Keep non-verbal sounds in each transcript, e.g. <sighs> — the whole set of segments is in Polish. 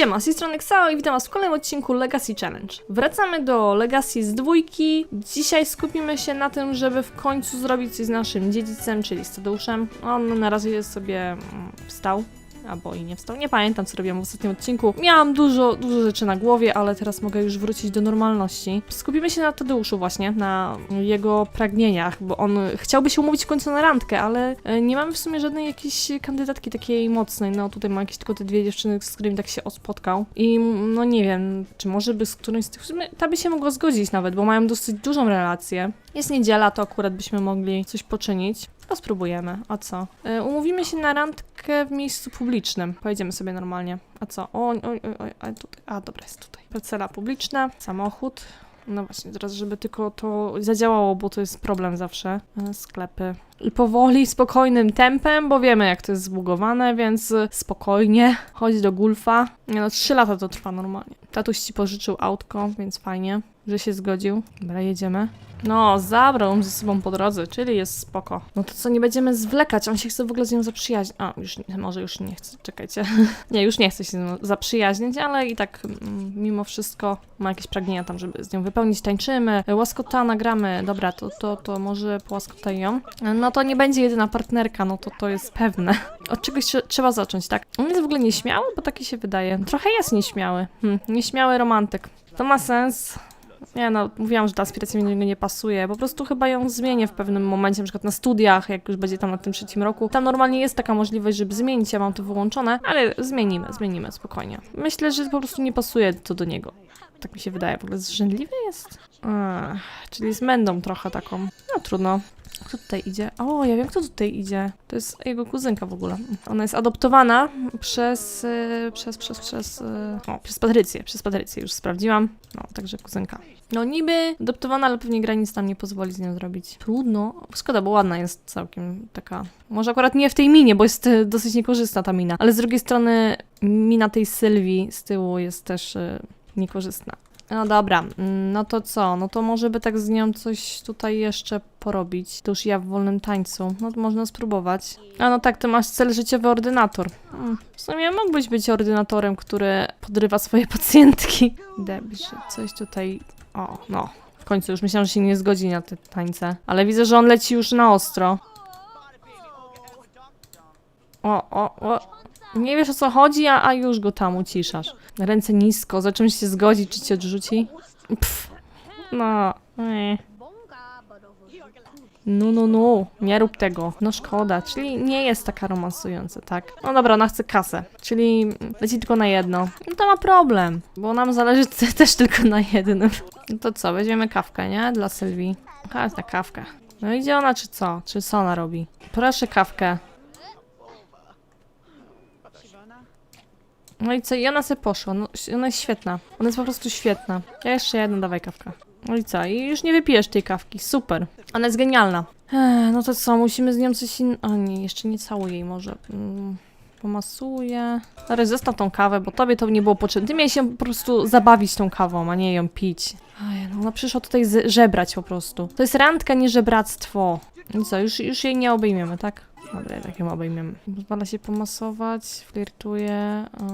Siema, z tej strony Xao i witam was w kolejnym odcinku Legacy Challenge. Wracamy do Legacy z dwójki. Dzisiaj skupimy się na tym, żeby w końcu zrobić coś z naszym dziedzicem, czyli z Tadeuszem. On na razie sobie mm, wstał. Albo i nie wstał. Nie pamiętam, co robiłam w ostatnim odcinku. Miałam dużo, dużo rzeczy na głowie, ale teraz mogę już wrócić do normalności. Skupimy się na Tadeuszu właśnie, na jego pragnieniach, bo on chciałby się umówić w końcu na randkę, ale e, nie mamy w sumie żadnej jakiejś kandydatki takiej mocnej. No tutaj ma jakieś tylko te dwie dziewczyny, z którymi tak się spotkał. I no nie wiem, czy może by z którymś z tych... W ta by się mogła zgodzić nawet, bo mają dosyć dużą relację. Jest niedziela, to akurat byśmy mogli coś poczynić. To spróbujemy. A co? E, umówimy się na randkę w miejscu publicznym. Pojedziemy sobie normalnie. A co? Oj, oj, oj, oj, a tutaj. A, dobra, jest tutaj. Parcela publiczna, samochód. No właśnie, teraz, żeby tylko to zadziałało, bo to jest problem zawsze. E, Sklepy. Powoli, spokojnym tempem, bo wiemy, jak to jest zbugowane, więc spokojnie. Chodź do Gulfa. Nie no, trzy lata to trwa normalnie. Tatuś ci pożyczył autko, więc fajnie, że się zgodził. Dobra, jedziemy. No, zabrał ze sobą po drodze, czyli jest spoko. No to co, nie będziemy zwlekać, on się chce w ogóle z nią zaprzyjaźnić. A, już nie, może już nie chce, czekajcie. <laughs> nie, już nie chce się z nią zaprzyjaźnić, ale i tak mm, mimo wszystko ma jakieś pragnienia tam, żeby z nią wypełnić. Tańczymy, łaskota nagramy. Dobra, to, to, to może połaskotaj ją. No to nie będzie jedyna partnerka, no to to jest pewne. Od czegoś trze- trzeba zacząć, tak? On jest w ogóle nieśmiały, bo taki się wydaje. Trochę jest nieśmiały. Hm, nieśmiały romantyk. To ma sens. Nie no, mówiłam, że ta aspiracja mi nie pasuje. Po prostu chyba ją zmienię w pewnym momencie, na przykład na studiach, jak już będzie tam na tym trzecim roku. Tam normalnie jest taka możliwość, żeby zmienić, ja mam to wyłączone, ale zmienimy, zmienimy, spokojnie. Myślę, że po prostu nie pasuje to do niego. Tak mi się wydaje. W ogóle zrzędliwy jest? Czyli z mędą trochę taką. No trudno. Kto tutaj idzie? O, ja wiem, kto tutaj idzie. To jest jego kuzynka w ogóle. Ona jest adoptowana przez, y, przez, przez, przez, y, o, przez Patrycję. Przez Patrycję już sprawdziłam. No, także kuzynka. No niby adoptowana, ale pewnie granic tam nie pozwoli z nią zrobić. Trudno. Szkoda, bo ładna jest całkiem taka. Może akurat nie w tej minie, bo jest y, dosyć niekorzystna ta mina. Ale z drugiej strony mina tej Sylwii z tyłu jest też niekorzystna. No dobra, mm, no to co? No to może by tak z nią coś tutaj jeszcze porobić. To już ja w wolnym tańcu. No to można spróbować. A no tak, ty masz cel życiowy ordynator. Hmm. W sumie mógłbyś być ordynatorem, który podrywa swoje <laughs> pacjentki. Dobrze, coś tutaj... O, no. W końcu już myślałam, że się nie zgodzi na te tańce. Ale widzę, że on leci już na ostro. O, o, o. Nie wiesz o co chodzi, a, a już go tam uciszasz. Ręce nisko, za czymś się zgodzi, czy cię odrzuci? Pff. No, nie. No, no, no, nie rób tego. No szkoda, czyli nie jest taka romansująca, tak? No dobra, ona chce kasę, czyli leci tylko na jedno. No to ma problem, bo nam zależy te- <laughs> też tylko na jednym. No to co, weźmiemy kawkę, nie? Dla Sylwii. Chodź na kawkę. No idzie ona, czy co? Czy co ona robi? Proszę kawkę. No i co? I ona sobie poszła. No, ona jest świetna. Ona jest po prostu świetna. Ja jeszcze jedną, dawaj kawkę. No i co? I już nie wypijesz tej kawki. Super. Ona jest genialna. Ech, no to co? Musimy z nią coś innego. O nie, jeszcze nie całuję jej może. Mm, pomasuję. Stary, zostaw tą kawę, bo tobie to nie było potrzebne. Ty miałeś się po prostu zabawić tą kawą, a nie ją pić. Oj, no ona przyszła tutaj żebrać po prostu. To jest randka, nie żebractwo. No co? Już, już jej nie obejmiemy, tak? Dobra, jednak ją obejmiemy. Pozwala się pomasować, flirtuje. O,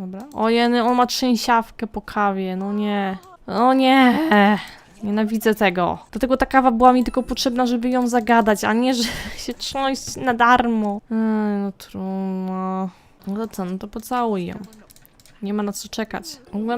dobra. O jeny, on ma trzęsiawkę po kawie, no nie. O nie! Nienawidzę tego. Dlatego ta kawa była mi tylko potrzebna, żeby ją zagadać, a nie, żeby <laughs> się trząść na darmo. Ej, no trudno. No to co, no to pocałuj ją. Nie ma na co czekać.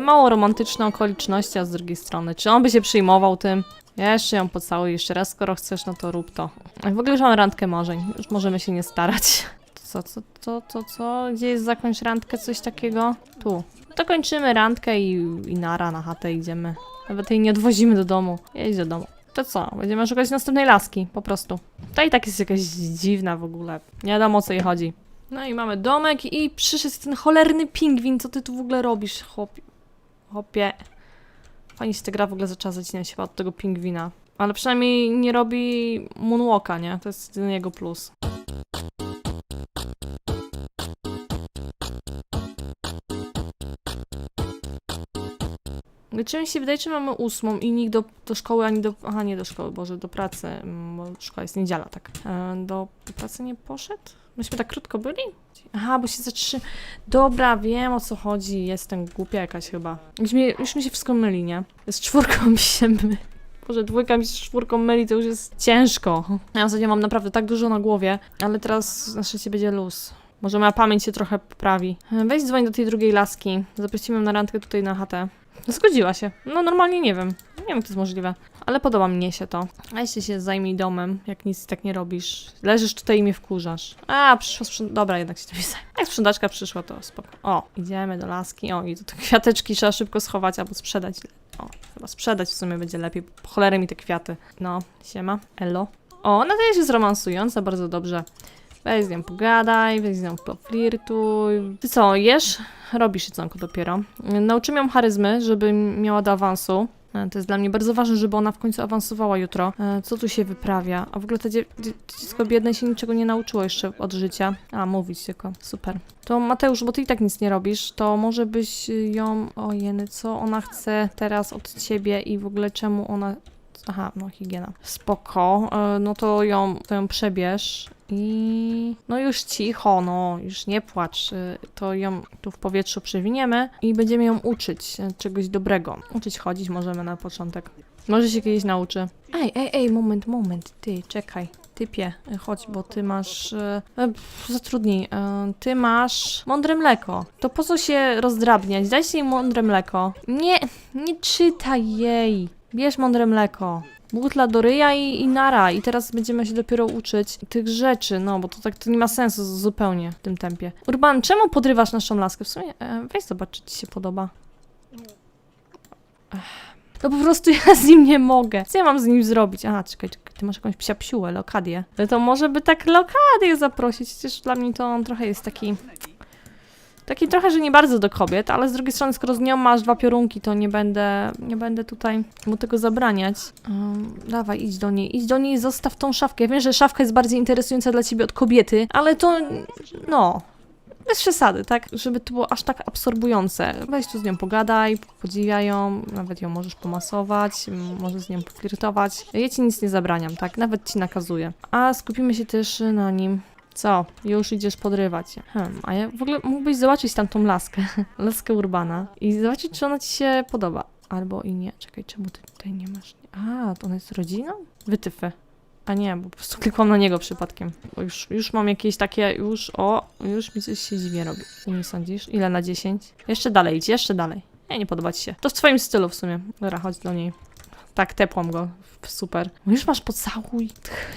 Mało romantyczne okoliczności, a z drugiej strony. Czy on by się przyjmował tym? Ja jeszcze ją pocałuję jeszcze raz, skoro chcesz, no to rób to. W ogóle już mam randkę marzeń. Już możemy się nie starać. <laughs> Co, co, co, co, co? Gdzie jest zakończ randkę? Coś takiego? Tu. To kończymy randkę i, i nara na chatę idziemy. Nawet jej nie odwozimy do domu. Jedź do domu. To co? Będziemy szukać następnej laski, po prostu. To i tak jest jakaś dziwna w ogóle. Nie wiadomo o co jej chodzi. No i mamy domek i przyszedł ten cholerny pingwin. Co ty tu w ogóle robisz, chłopie? Chłopie. Fajnie się gra w ogóle zaczęła zacinać chyba od tego pingwina. Ale przynajmniej nie robi moonwalka, nie? To jest jedyny jego plus. Czy mi się wydaje, że mamy ósmą i nikt do, do szkoły, ani do... Aha, nie do szkoły, Boże, do pracy. mm, Bo szkoła jest niedziela, tak. E, do pracy nie poszedł? Myśmy tak krótko byli? Aha, bo się zatrzy... Dobra, wiem o co chodzi. Jestem głupia jakaś chyba. Już mi, już mi się wszystko myli, nie? Z czwórką <laughs> mi się myli. Boże, dwójka mi z czwórką myli, to już jest ciężko. Ja ostatnio mam naprawdę tak dużo na głowie, ale teraz na szczęście będzie luz. Może moja pamięć się trochę poprawi. Weź dzwoń do tej drugiej laski. Zaprosimy na randkę tutaj na chatę. Zgodziła się. No normalnie nie wiem. Nie wiem, jak to jest możliwe. Ale podoba mnie się to. A jeśli się zajmij domem, jak nic tak nie robisz. Leżysz tutaj i mnie wkurzasz. A, przyszła sprząt... Dobra, jednak się <laughs> zajmę. Jak sprzątaczka przyszła, to spoko. O, idziemy do laski. O, i tu te kwiateczki trzeba szybko schować albo sprzedać. O, chyba sprzedać w sumie będzie lepiej. Po mi te kwiaty. No, siema. Elo. O, nadaje się zromansująca, bardzo dobrze. Weź z nią pogadaj, weź z nią poflirtuj. Ty co, jesz? Robisz jedzonko dopiero. Nauczymy ją charyzmy, żeby miała do awansu. E, To jest dla mnie bardzo ważne, żeby ona w końcu awansowała jutro. E, Co tu się wyprawia? A w ogóle to dzie dzie dziecko biedne się niczego nie nauczyło jeszcze od życia. A, mówić tylko. Super. To Mateusz, bo ty i tak nic nie robisz, to może byś ją... O jeny, co ona chce teraz od ciebie i w ogóle czemu ona... Aha, no higiena. Spoko. E, No to ją, to ją przebierz i no już cicho, no już nie płacz. Y, To ją tu w powietrzu przewiniemy i będziemy ją uczyć czegoś dobrego. Uczyć chodzić możemy na początek. Może się kiedyś nauczy. Ej, ej, ej, moment, moment, ty, czekaj. Typie, chodź, bo ty masz. y, e, pff, Zatrudnij. y, Ty masz mądre mleko. To po co się rozdrabniać? Daj się jej mądre mleko. Nie, nie czytaj jej. Bierz mądre mleko. Butla do ryja i, i nara. I teraz będziemy się dopiero uczyć tych rzeczy, no bo to tak to nie ma sensu zupełnie w tym tempie. Urban, czemu podrywasz naszą laskę? W sumie e, weź zobacz, czy ci się podoba. Ech. No po prostu <laughs> ja z nim nie mogę. Co ja mam z nim zrobić? Aha, czekaj, czekaj ty masz jakąś psia psiułę, lokadię. Ale to może by tak lokadię zaprosić, przecież dla mnie to on trochę jest taki... Taki trochę, że nie bardzo do kobiet, ale z drugiej strony, skoro z nią masz dwa piorunki, to nie będę, nie będę tutaj mu tego zabraniać. Um, dawaj, idź do niej, idź do niej, zostaw tą szafkę. Ja wiem, że szafka jest bardziej interesująca dla ciebie od kobiety, ale to, no, bez przesady, tak? Żeby to było aż tak absorbujące. Weź tu z nią pogadaj, podziwiaj ją, nawet ją możesz pomasować, możesz z nią poflirtować. Ja ci nic nie zabraniam, tak? Nawet ci nakazuję. A skupimy się też na nim. Co? Już idziesz podrywać się. Hmm, a ja w ogóle mógłbyś zobaczyć tamtą laskę, <laughs> laskę Urbana i zobaczyć, czy ona ci się podoba. Albo i nie. Czekaj, czemu ty tutaj nie masz? A, to ona jest rodziną? Wytyfy. A nie, bo po prostu <laughs> klikłam na niego przypadkiem. Bo już, już mam jakieś takie, już, o, już mi coś się dziwnie robi. Nie sądzisz? Ile na 10? Jeszcze dalej idź, jeszcze dalej. Nie, nie podoba ci się. To w twoim stylu w sumie. Dobra, chodź do niej. Tak, tepłam go. Super. Już masz pocałuj.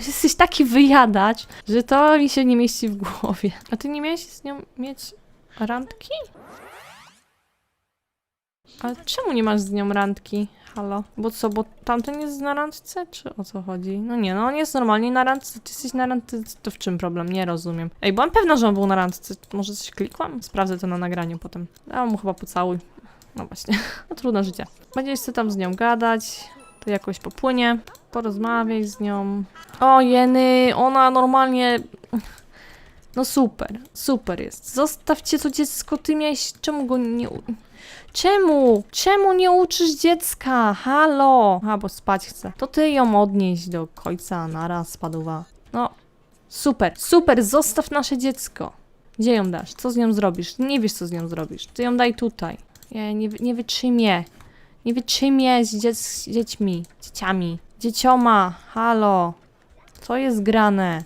Jesteś taki wyjadacz, że to mi się nie mieści w głowie. A ty nie miałeś z nią mieć randki? A czemu nie masz z nią randki? Halo? Bo co, bo tamten jest na randce, czy o co chodzi? No nie, no on jest normalnie na randce, ty jesteś na randce, to w czym problem? Nie rozumiem. Ej, byłam pewna, że on był na randce. Może coś klikłam? Sprawdzę to na nagraniu potem. Dałam mu chyba pocałuj. No właśnie, <laughs> no trudne życie. Będziesz sobie tam z nią gadać, to jakoś popłynie. Porozmawiaj z nią. O, Jeny, ona normalnie... No super, super jest. Zostawcie to dziecko, ty miałeś... Czemu go nie... Czemu? Czemu nie uczysz dziecka? Halo! A, bo spać chce. To ty ją odnieś do końca, naraz spadła. No, super, super, zostaw nasze dziecko. Gdzie ją dasz? Co z nią zrobisz? Nie wiesz, co z nią zrobisz. Ty ją daj tutaj. Ja nie, nie wytrzymię. Nie wytrzymię z, dziec z dziećmi, dzieciami, dziecioma. Halo. Co jest grane?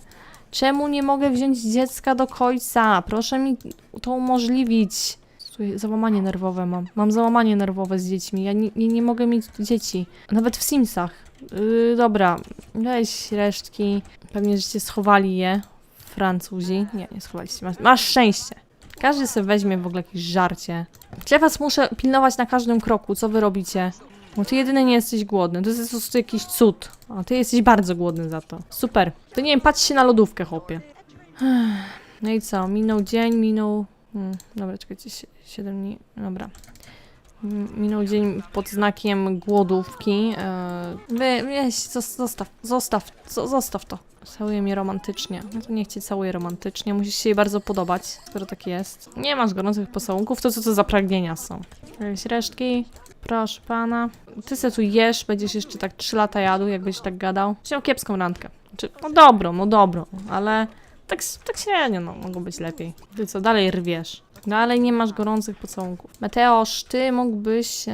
Czemu nie mogę wziąć dziecka do końca? Proszę mi to umożliwić. Słuchaj, załamanie nerwowe mam. Mam załamanie nerwowe z dziećmi. Ja nie, nie, nie mogę mieć dzieci. Nawet w Simsach. Yy, dobra, weź resztki. Pewnie, żeście schowali je. Francuzi. Nie, nie schowaliście. Masz, masz szczęście. Każdy sobie weźmie w ogóle jakieś żarcie. Ja was muszę pilnować na każdym kroku, co wy robicie. Bo ty jedyny nie jesteś głodny. To jest po prostu jakiś cud. A ty jesteś bardzo głodny za to. Super. To nie wiem, patrz się na lodówkę, chłopie. <sighs> No i co? Minął dzień, minął... Hmm, dobra, czekajcie, 7 dni. Dobra. Minął dzień pod znakiem głodówki. E, Wy, weź, zos- zostaw, zostaw, zo- zostaw to. Całuje mnie romantycznie. Niech cię całuje romantycznie. Musisz się jej bardzo podobać, skoro tak jest. Nie masz gorących pocałunków, to co to za pragnienia są? Jakieś resztki? Proszę pana. Ty se tu jesz, będziesz jeszcze tak 3 lata jadł, jak będziesz tak gadał. Chciał kiepską randkę. No dobrą, no dobrą, ale tak, tak średnio, no, mogło być lepiej. Ty co, dalej rwiesz. Dalej nie masz gorących pocałunków. Mateosz, ty mógłbyś...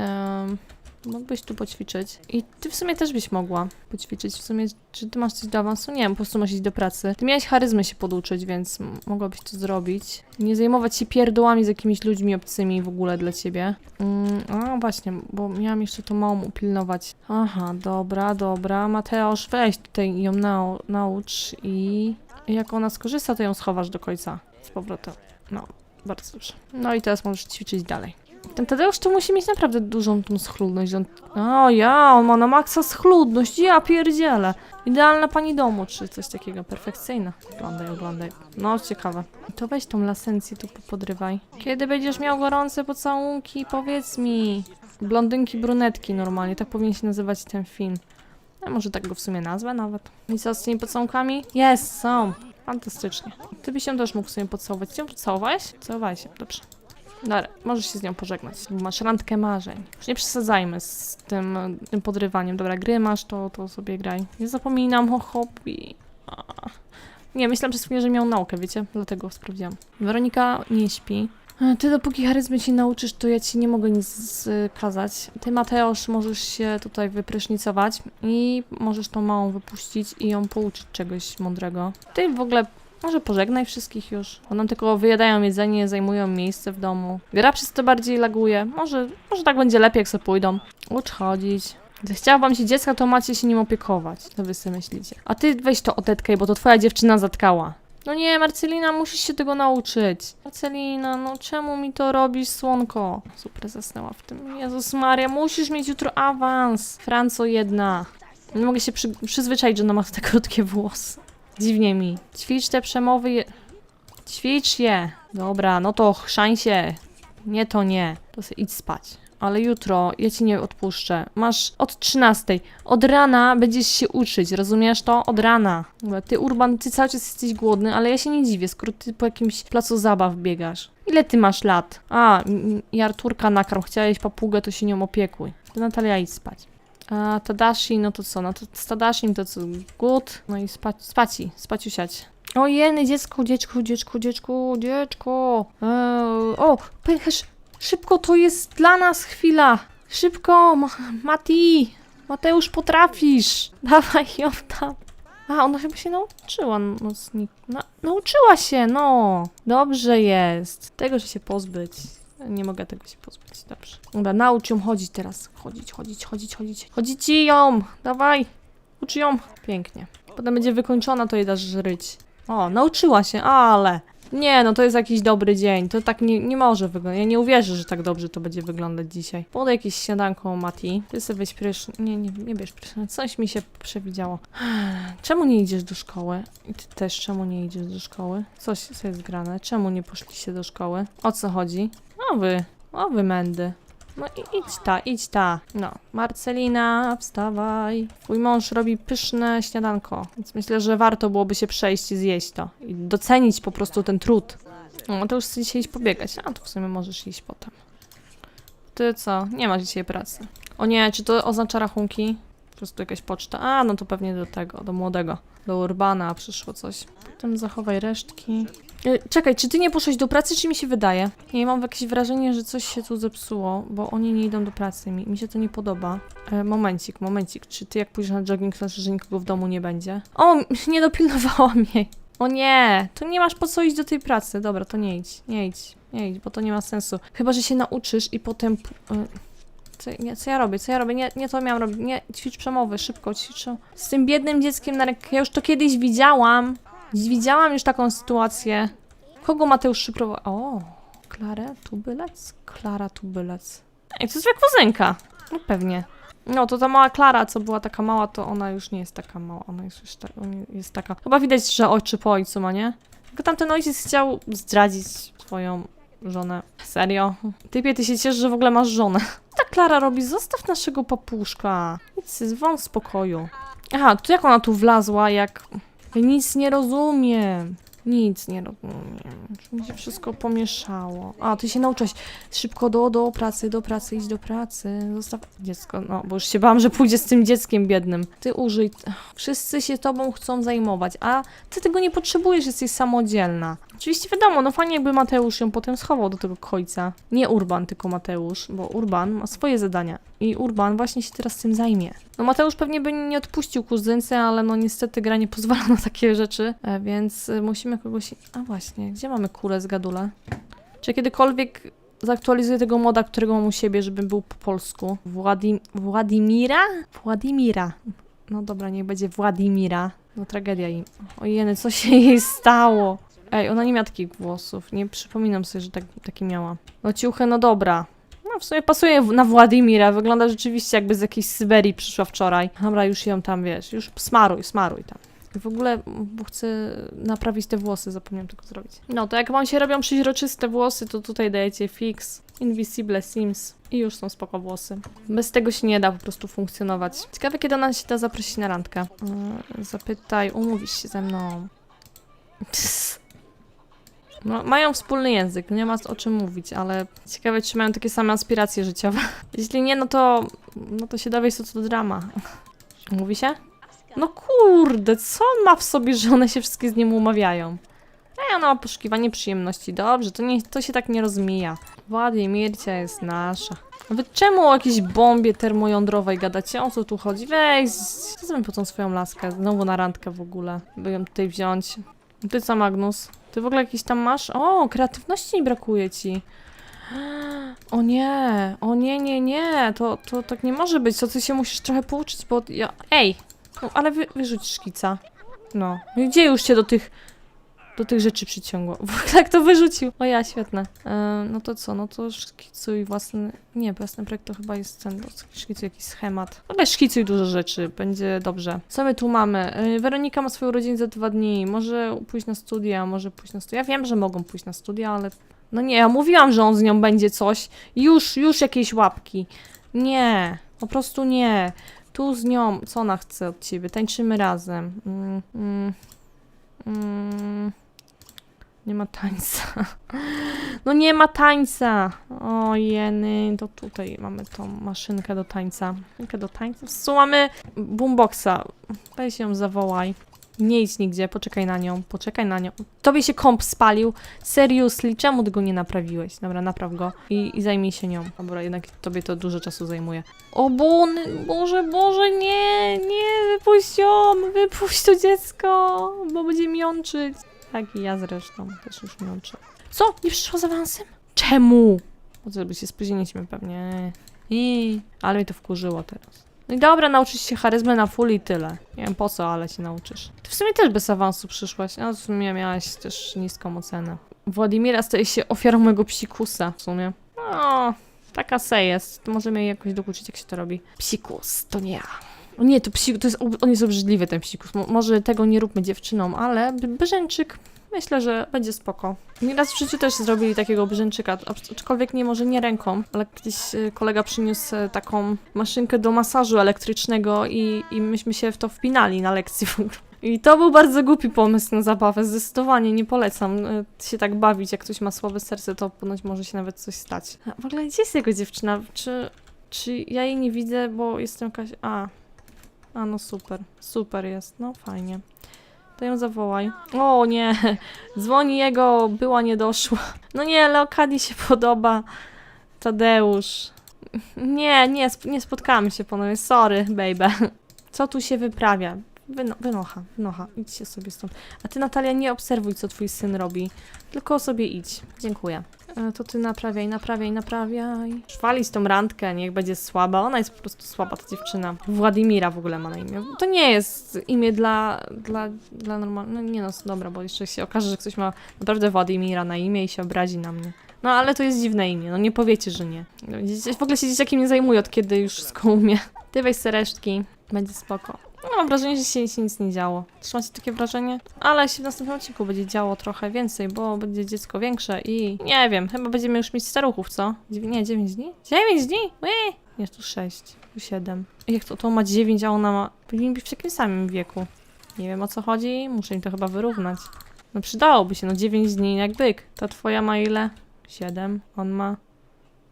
Mógłbyś tu poćwiczyć. I ty w sumie też byś mogła poćwiczyć. W sumie, czy ty masz coś do awansu? Nie, po prostu masz iść do pracy. Ty miałeś charyzmy się poduczyć, więc mogłabyś to zrobić. Nie zajmować się pierdołami z jakimiś ludźmi obcymi w ogóle dla ciebie. Mm, a właśnie, bo miałam jeszcze to małą upilnować. Aha, dobra, dobra. Mateusz, weź tutaj ją nau naucz i jak ona skorzysta, to ją schowasz do końca z powrotem. No, bardzo dobrze. No i teraz możesz ćwiczyć dalej. Ten Tadeusz to musi mieć naprawdę dużą tą schludność. On... O ja, on ma na maksa schludność, ja pierdzielę. Idealna pani domu, czy coś takiego, perfekcyjna. Oglądaj, oglądaj. No, ciekawe. To weź tą lasencję tu podrywaj. Kiedy będziesz miał gorące pocałunki, powiedz mi. Blondynki, brunetki normalnie, tak powinien się nazywać ten film. A może tak go w sumie nazwę nawet. I co z tymi pocałunkami? Jest, są. Fantastycznie. Ty byś ją też mógł sobie pocałować. Ty ją pocałowałeś? Całowałeś się, dobrze. Dobra, możesz się z nią pożegnać. bo Masz randkę marzeń. Już nie przesadzajmy z tym, tym podrywaniem. Dobra, gry masz, to, to sobie graj. Nie zapominam o hobby. Nie, myślałam przez chwilę, że miał naukę, wiecie? Dlatego sprawdziłam. Weronika nie śpi. Ty dopóki charyzmy się nauczysz, to ja ci nie mogę nic z- kazać. Ty, Mateusz, możesz się tutaj wyprysznicować i możesz tą małą wypuścić i ją pouczyć czegoś mądrego. Ty w ogóle może pożegnaj wszystkich już. Bo nam tylko wyjadają jedzenie, zajmują miejsce w domu. Gra przez to bardziej laguje. Może, może tak będzie lepiej, jak sobie pójdą. Ucz chodzić. Gdy chciała wam się dziecka, to macie się nim opiekować. To wy sobie myślicie. A ty weź to odetkaj, bo to twoja dziewczyna zatkała. No nie, Marcelina, musisz się tego nauczyć. Marcelina, no czemu mi to robisz, słonko? Super, zasnęła w tym. Jezus Maria, musisz mieć jutro awans. Franco jedna. Nie mogę się przy, przyzwyczaić, że ona ma te krótkie włosy. Dziwnie mi. Ćwicz te przemowy. Je... Ćwicz je. Dobra, no to chrzań się. Nie, to nie. To sobie idź spać. Ale jutro ja ci nie odpuszczę. Masz od 13. Od rana będziesz się uczyć, rozumiesz to? Od rana. Ty, Urban, ty cały czas jesteś głodny, ale ja się nie dziwię, skoro ty po jakimś placu zabaw biegasz. Ile ty masz lat? A, i Arturka nakarm. Chciałeś papugę, to się nią opiekuj. To Natalia, idź spać. A Tadashi, no to co? No to z Tadashim to co? Głód? No i spaci, spaciusiać. O jeny, dziecko, dziecko, dziecko, dziecko, dziecko. Eee, o, pęcherz, szybko, to jest dla nas chwila. Szybko, Ma Mati, Mateusz, potrafisz. <laughs> Dawaj ją tam. A, ona chyba się nauczyła nocnik. Na, nauczyła się, no. Dobrze jest. Tego, że się pozbyć. Nie mogę tego się pozbyć, dobrze. Dobra, naucz ją chodzić teraz. Chodzić, chodzić, chodzić, chodzić. Chodzić ją! Dawaj! Ucz ją! Pięknie. Potem będzie wykończona, to jej dasz żryć. O, nauczyła się, ale... Nie, no to jest jakiś dobry dzień. To tak nie, nie może wyglądać. Ja nie uwierzę, że tak dobrze to będzie wyglądać dzisiaj. Podaj jakieś śniadanko, Mati. Ty sobie weź prysz... Nie, nie, nie bierz prysznic. Coś mi się przewidziało. <sighs> Czemu nie idziesz do szkoły? I ty też czemu nie idziesz do szkoły? Coś, co jest grane? Czemu nie poszliście do szkoły? O co chodzi? O wy, o wy mędy. No i idź ta, idź ta. No, Marcelina, wstawaj. Twój mąż robi pyszne śniadanko, więc myślę, że warto byłoby się przejść i zjeść to. I docenić po prostu ten trud. No, to już chcę dzisiaj iść pobiegać. A, to w sumie możesz iść potem. Ty co? Nie ma dzisiaj pracy. O nie, czy to oznacza rachunki? Po prostu jakaś poczta. A, no to pewnie do tego, do młodego. Do Urbana przyszło coś. Potem zachowaj resztki. E, Czekaj, czy ty nie poszłeś do pracy, czy mi się wydaje? Nie, mam jakieś wrażenie, że coś się tu zepsuło, bo oni nie idą do pracy. Mi, mi się to nie podoba. E, momencik, momencik. Czy ty jak pójdziesz na jogging, to znaczy, że nikogo w domu nie będzie? O, <laughs> nie dopilnowałam jej. O nie, to nie masz po co iść do tej pracy. Dobra, to nie idź, nie idź, nie idź, bo to nie ma sensu. Chyba, że się nauczysz i potem... e, Co, nie, co ja robię? Co ja robię? Nie, nie to miałam robić. Nie, ćwicz przemowy, szybko ćwiczę. Z tym biednym dzieckiem na rękę. Ja już to kiedyś widziałam. Widziałam już taką sytuację. Kogo Mateusz szyfrował? O, Klarę Tubylec? Klara Tubylec. Ej, to zwykła kuzynka. No pewnie. No, to ta mała Klara, co była taka mała, to ona już nie jest taka mała. Ona jest już ta, jest taka... Chyba widać, że ojczy po ojcu ma, nie? Tylko tamten ojciec chciał zdradzić swoją żonę. Serio? Typie, ty się cieszysz, że w ogóle masz żonę. Ta Klara robi? Zostaw naszego papuszka. Idź, wąt z pokoju. Aha, to jak ona tu wlazła, jak... Nic nie rozumiem. Nic nie rozumiem. Czy mi się wszystko pomieszało? A, ty się nauczyłeś. Szybko do, do pracy, do pracy, idź do pracy. Zostaw dziecko. No, bo już się bałam, że pójdzie z tym dzieckiem biednym. Ty użyj. Wszyscy się tobą chcą zajmować, a ty tego nie potrzebujesz, jesteś samodzielna. Oczywiście wiadomo, no fajnie jakby Mateusz ją potem schował do tego końca. Nie Urban, tylko Mateusz, bo Urban ma swoje zadania. I Urban właśnie się teraz tym zajmie. No Mateusz pewnie by nie odpuścił kuzynce, ale no niestety gra nie pozwala <laughs> na takie rzeczy, e, więc e, musimy kogoś... A właśnie, gdzie mamy kulę z gadule? Czy kiedykolwiek zaktualizuję tego moda, którego mam u siebie, żeby był po polsku? Władim... Władimira? Władimira. No dobra, niech będzie Władimira. No tragedia im. Ojeny, co się jej stało? Ej, ona nie miała takich włosów. Nie przypominam sobie, że tak, takie miała. No ciuchy, no dobra. No w sumie pasuje na Władimira. Wygląda rzeczywiście jakby z jakiejś Syberii przyszła wczoraj. Dobra, już ją tam, wiesz, już smaruj, smaruj tam. W ogóle, bo chcę naprawić te włosy, zapomniałam tego zrobić. No, to jak wam się robią przeźroczyste włosy, to tutaj dajecie fix, invisible sims i już są spoko włosy. Bez tego się nie da po prostu funkcjonować. Ciekawe, kiedy ona się da zaprosić na randkę. Yy, zapytaj, umówisz się ze mną. Pss. No, mają wspólny język, nie ma o czym mówić, ale ciekawe, czy mają takie same aspiracje życiowe. <laughs> Jeśli nie, no to, no to się dowiesz, co to drama. <laughs> Mówi się? No kurde, co on ma w sobie, że one się wszystkie z nim umawiają? Ej, ona ma poszukiwanie przyjemności. Dobrze, to, nie, to się tak nie rozmija. Władimircia jest nasza. Nawet czemu o jakiejś bombie termojądrowej gadacie? O co tu chodzi? Weź, sobie po tą swoją laskę? Znowu na randkę w ogóle, by ją tutaj wziąć. Ty co, Magnus? Ty w ogóle jakiś tam masz? O, kreatywności nie brakuje ci. <gasps> O nie, o nie, nie, nie, to, to tak nie może być, to ty się musisz trochę pouczyć, bo ja... Ej, no, ale wy, wyrzuć szkica. No, gdzie już cię do tych, do tych rzeczy przyciągło? Jak to wyrzucił? O ja, świetne. E, no to co, no to szkicuj własny... Nie, własny projekt to chyba jest ten, bo szkicuj jakiś schemat. Ale szkicuj dużo rzeczy, będzie dobrze. Co my tu mamy? E, Weronika ma swoją urodzin za dwa dni, może pójść na studia, może pójść na studia. Ja wiem, że mogą pójść na studia, ale... No nie, ja mówiłam, że on z nią będzie coś. Już, już jakieś łapki. Nie, po prostu nie. Tu z nią, co ona chce od ciebie? Tańczymy razem. Mm, mm, mm. Nie ma tańca. <laughs> No nie ma tańca. O jeny, to tutaj mamy tą maszynkę do tańca. Maszynkę do tańca. Mamy? Boomboxa. Weź ją zawołaj. Nie idź nigdzie, poczekaj na nią, poczekaj na nią. Tobie się komp spalił. Seriously, czemu ty go nie naprawiłeś? Dobra, napraw go i, i zajmij się nią. Dobra, jednak tobie to dużo czasu zajmuje. O Bony, Boże, Boże, nie, nie, wypuść ją, wypuść to dziecko, bo będzie miączyć. Tak i ja zresztą też już miączę. Co? Nie przyszło z awansem? Czemu? Bo co, by się spóźniliśmy pewnie. I, ale mnie to wkurzyło teraz. No i dobra, nauczysz się charyzmy na full i tyle. Nie wiem po co, ale się nauczysz. Ty w sumie też bez awansu przyszłaś, a w sumie miałaś też niską ocenę. Władimira staje się ofiarą mojego psikusa w sumie. No, taka se jest. Możemy jej jakoś dokuczyć, jak się to robi. Psikus, to nie ja. O nie, to psikus, to jest, on jest obrzydliwy ten psikus. Mo- może tego nie róbmy dziewczynom, ale Brzęczyk myślę, że będzie spoko. Nieraz w życiu też zrobili takiego brzęczyka, acz- aczkolwiek nie może nie ręką, ale kiedyś y, kolega przyniósł y, taką maszynkę do masażu elektrycznego i, i myśmy się w to wpinali na lekcji w ogóle. I to był bardzo głupi pomysł na zabawę, zdecydowanie nie polecam y, się tak bawić, jak ktoś ma słabe serce, to ponoć może się nawet coś stać. A w ogóle gdzie jest jego dziewczyna? Czy, czy ja jej nie widzę, bo jestem jakaś... A, a no super, super jest, no fajnie. To ją zawołaj. O nie, <laughs> dzwoni jego, była nie doszła. No nie, Leokadii się podoba. Tadeusz. Nie, nie, nie spotkamy się ponownie, sorry, baby. Co tu się wyprawia? Wyno wynocha, wynocha, idźcie sobie stąd. A ty, Natalia, nie obserwuj, co twój syn robi, tylko sobie idź. Dziękuję. E, to ty naprawiaj, naprawiaj, naprawiaj. Szwali z tą randkę, niech będzie słaba. Ona jest po prostu słaba, ta dziewczyna. Władimira w ogóle ma na imię. To nie jest imię dla, dla, dla normalnego... No nie no, dobra, bo jeszcze się okaże, że ktoś ma naprawdę Władimira na imię i się obrazi na mnie. No ale to jest dziwne imię, no nie powiecie, że nie. No, W ogóle się dzieciakiem nie zajmuje, od kiedy już wszystko umie. Ty weź se resztki, będzie spoko. No, mam wrażenie, że się, się nic nie działo. Też macie takie wrażenie? Ale się w następnym odcinku będzie działo trochę więcej, bo będzie dziecko większe i nie wiem, chyba będziemy już mieć staruchów, co? Dziewię- nie, 9 dni? 9 dni? Ui! Nie, tu 6, tu 7. Jak to, to ma 9, a ona ma... Powinien być w takim samym wieku. Nie wiem o co chodzi, muszę im to chyba wyrównać. No przydałoby się, no 9 dni jak byk. Ta twoja ma ile? 7, on ma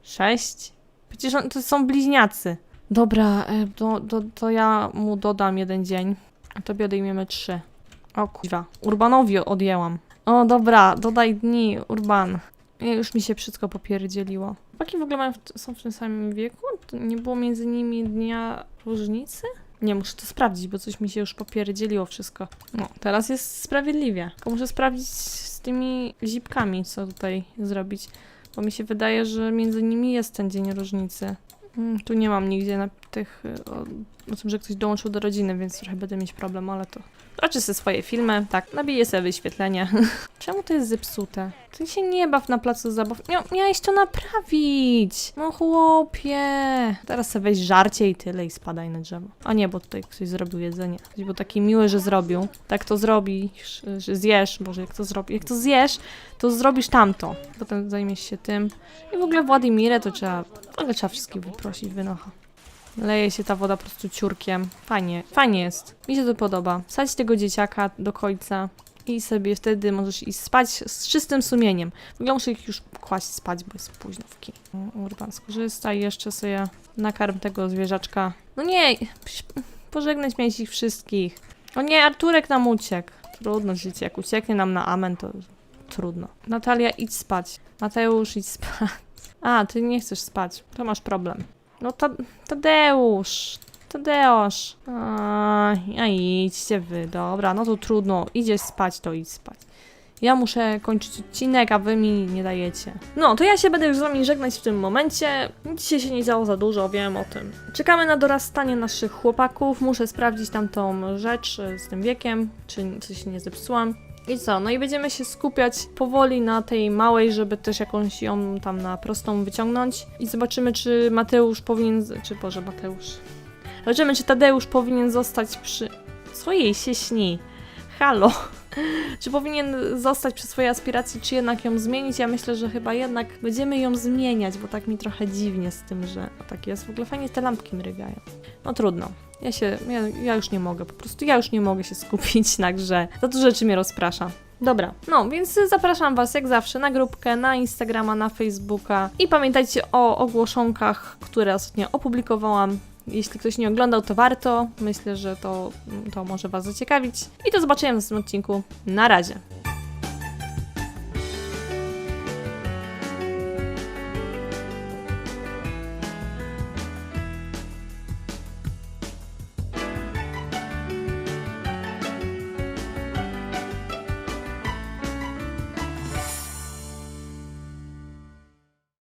6. Przecież on, to są bliźniacy. Dobra, e, to, ja mu dodam jeden dzień. Tobie odejmiemy 3. O kurwa, Urbanowi odjęłam. O dobra, dodaj dni, Urban. Już mi się wszystko popierdzieliło. Chłopaki w ogóle mają, w- są w tym samym wieku? To nie było między nimi dnia różnicy? Nie, muszę to sprawdzić, bo coś mi się już popierdzieliło wszystko. No, teraz jest sprawiedliwie. Tylko muszę sprawdzić z tymi zipkami, co tutaj zrobić. Bo mi się wydaje, że między nimi jest ten dzień różnicy. Mm, Tu nie mam nigdzie na tych, y, o, o tym, że ktoś dołączył do rodziny, więc trochę będę mieć problem, ale to... Zobaczę sobie swoje filmy, tak, nabiję sobie wyświetlenie. <laughs> Czemu to jest zepsute? Ty się nie baw na placu zabaw. Mia miałeś to naprawić! No chłopie! Teraz sobie weź żarcie i tyle i spadaj na drzewo. A nie, bo tutaj ktoś zrobił jedzenie. Ktoś był taki miły, że zrobił. Tak to zrobisz, że zjesz. Boże, jak to zrobisz? Jak to zjesz, to zrobisz tamto. Potem zajmiesz się tym. I w ogóle Władimirę to trzeba... W ogóle trzeba wszystkich wyprosić, wynocha. Leje się ta woda po prostu ciurkiem. Fajnie, fajnie jest. Mi się to podoba. Sadź tego dzieciaka do końca i sobie wtedy możesz iść spać z czystym sumieniem. W ogóle muszę ich już kłaść spać, bo jest późno w kin. Urban skorzysta i jeszcze sobie nakarm tego zwierzaczka. No nie, pożegnać miałeś ich wszystkich. O nie, Arturek nam uciekł. Trudno życie, jak ucieknie nam na amen, to trudno. Natalia, idź spać. Mateusz, idź spać. A, ty nie chcesz spać. To masz problem. No ta Tadeusz. Tadeusz. A, a idźcie wy. Dobra, no to trudno. Idziesz spać, to idź spać. Ja muszę kończyć odcinek, a wy mi nie dajecie. No, to ja się będę już z wami żegnać w tym momencie. Dzisiaj się nie działo za dużo, wiem o tym. Czekamy na dorastanie naszych chłopaków. Muszę sprawdzić tam tą rzecz z tym wiekiem, czy coś nie zepsułam. I co? No i będziemy się skupiać powoli na tej małej, żeby też jakąś ją tam na prostą wyciągnąć. I zobaczymy, czy Mateusz powinien. Czy Boże, Mateusz. Zobaczymy, czy Tadeusz powinien zostać przy. Co jej się śni? Halo. Czy powinien zostać przy swojej aspiracji, czy jednak ją zmienić? Ja myślę, że chyba jednak będziemy ją zmieniać, bo tak mi trochę dziwnie z tym, że tak jest. W ogóle fajnie te lampki mrygają. No trudno. Ja się, ja, ja już nie mogę, po prostu ja już nie mogę się <laughs> skupić na. Za dużo rzeczy mnie rozprasza. Dobra, no więc zapraszam Was jak zawsze na grupkę, na Instagrama, na Facebooka i pamiętajcie o ogłoszonkach, które ostatnio opublikowałam. Jeśli ktoś nie oglądał, to warto. Myślę, że to, to może Was zaciekawić. I do zobaczenia w następnym odcinku. Na razie.